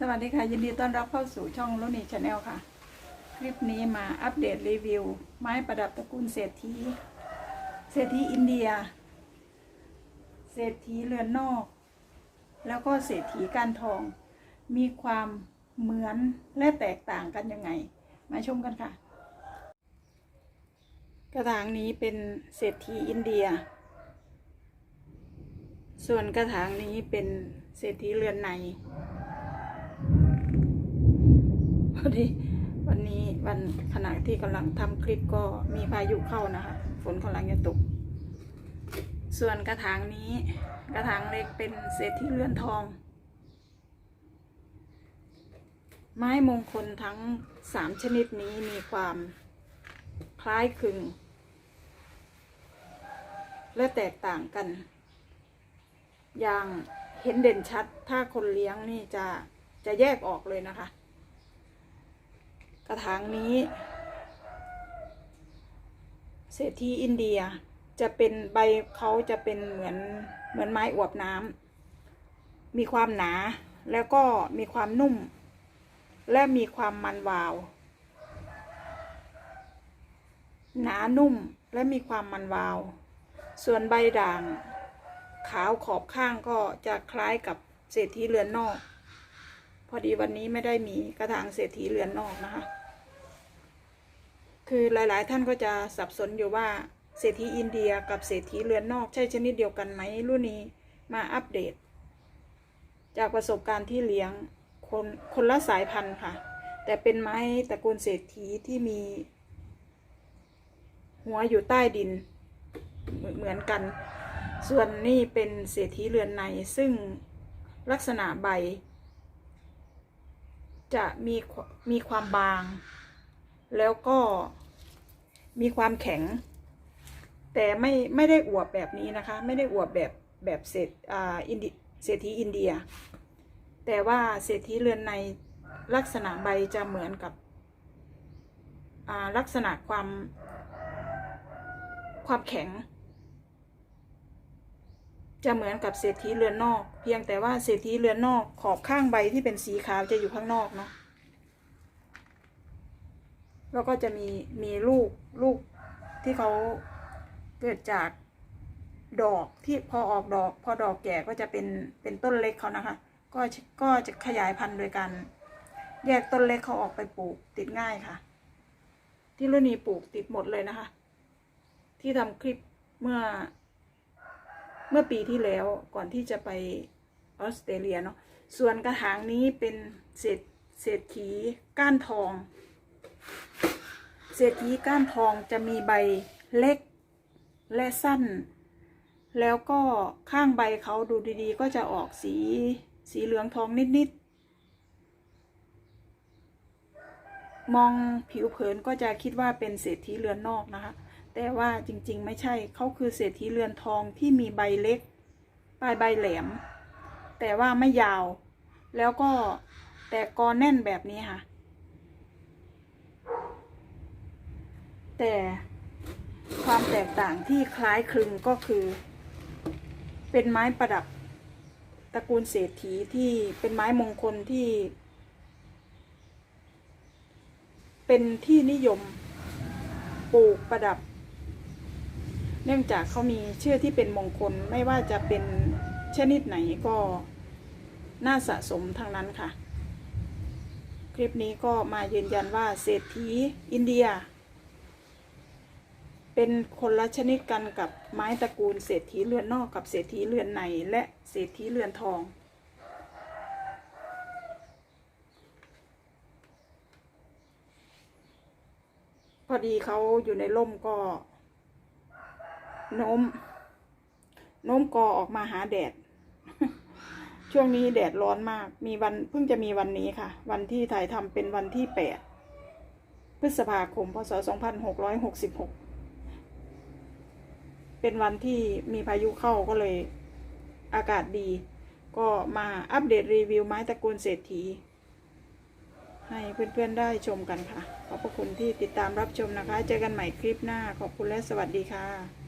สวัสดีค่ะ ยินดีต้อนรับเข้าสู่ช่องลุนีชาแนลค่ะ คลิปนี้มาอัปเดตรีวิว ไม้ประดับตระกูลเศรษฐีเศรษฐีอินเดีย เศรษฐีเรือนนอก แล้วก็เศรษฐีกานทอง มีความเหมือนและแตกต่างกันยังไง มาชมกันค่ะ กระถางนี้เป็นเศรษฐีอินเดีย ส่วนกระถางนี้เป็นเศรษฐีเรือนใน ดีวันนี้วันขณะที่กำลังทำคลิปก็มีพายุเข้านะคะ ฝนกำลังจะตก ส่วนกระถางนี้ กระถางเล็กเป็นเศรษฐีเรือนทอง ไม้มงคลทั้งสามชนิดนี้มีความคล้ายคลึง และแตกต่างกัน อย่างเห็นเด่นชัดถ้าคนเลี้ยงนี่จะจะแยกออกเลยนะคะ กระถางนี้ เศรษฐีอินเดียจะเป็นใบเขาจะเป็นเหมือนเหมือนไม้อวบน้ำมีความหนาแล้วก็มีความนุ่ม และมีความมันวาว หนานุ่มและมีความมันวาว ส่วนใบด่าง ขาวขอบข้างก็จะคล้ายกับเศรษฐีเรือนนอก พอดีวันนี้ไม่ได้มีกระถางเศรษฐีเรือนนอกนะคะ คือหลายๆ ท่านก็จะสับสนอยู่ว่าเศรษฐีอินเดียกับเศรษฐีเรือนนอกใช่ชนิดเดียวกันไหมรุ่นนี้มาอัปเดต จากประสบการณ์ที่เลี้ยงคนคนละสายพันธุ์ค่ะ แต่เป็นไม้ตระกูลเศรษฐีที่มี หัวอยู่ใต้ดินเหมือนเหมือนกัน ส่วนนี่เป็นเศรษฐีเรือนในซึ่งลักษณะใบ จะมีมีความบาง แล้วก็มีความแข็ง แต่ไม่ไม่ได้อวบแบบนี้นะคะ ไม่ได้อวบแบบแบบเศรษอ่าอินเศรษฐีอินเดีย แต่ว่าเศรษฐีเรือนในลักษณะใบจะเหมือนกับลักษณะความความแข็ง จะเหมือนกับเศรษฐีเรือนนอก เพียงแต่ว่าเศรษฐีเรือนนอกขอบข้างใบที่เป็นสีขาวจะอยู่ข้างนอกเนาะแล้วก็จะมีมีลูกลูกที่เขาเกิดจากดอกที่พอออกดอก พอดอกแก่ก็จะเป็นเป็นต้นเล็กเขานะคะ ก็ก็จะขยายพันธุ์โดยการแยกต้นเล็กเขาออกไปปลูกติดง่ายค่ะ ที่รุ่นนี้ปลูกติดหมดเลยนะคะ ที่ทำคลิปเมื่อ เมื่อปีที่แล้วก่อนที่จะไปออสเตรเลียเนาะส่วนกระถางนี้เป็นเศษเศรษฐีก้านทอง เศรษฐีก้านทองจะมีใบเล็กและสั้น แล้วก็ข้างใบเขาดูดีๆ ก็จะออกสีสีเหลืองทองนิดๆ มองผิวเผินก็จะคิดว่าเป็นเศรษฐีเรือนนอกนะคะ แต่ว่าจริงๆ ไม่ใช่เขาคือเศรษฐีเรือนทองที่มีใบเล็ก ปลายใบแหลม แต่ว่าไม่ยาว แล้วก็แตกกอแน่นแบบนี้ค่ะ แต่ความแตกต่างที่คล้ายคลึงก็คือ เป็นไม้ประดับตระกูลเศรษฐีที่เป็นไม้มงคลที่ เป็นที่นิยมปลูกประดับ เนื่องจากเขามีชื่อที่เป็นมงคลไม่ว่าจะเป็นชนิดไหนก็น่าสะสมทางนั้นค่ะ คลิปนี้ก็มายืนยันว่าเศรษฐีอินเดีย เป็นคนละชนิดกันกับไม้ตระกูลเศรษฐีเรือนนอกกับเศรษฐีเรือนในและเศรษฐีเรือนทองพอดีเขาอยู่ในร่มก็ โน้ม โน้มกอออกมาหาแดด ช่วงนี้แดดร้อนมาก มีวันเพิ่งจะมีวันนี้ค่ะ วันที่ถ่ายทำเป็นวันที่แปดพฤษภาคม พศสองพันหกร้อยหกสิบหกเป็นวันที่มีพายุเข้าก็เลยอากาศดี ก็มาอัปเดตรีวิวไม้ตระกูลเศรษฐี ให้เพื่อนๆได้ชมกันค่ะ ขอบพระคุณที่ติดตามรับชมนะคะ เจอกันใหม่คลิปหน้า ขอบคุณและสวัสดีค่ะ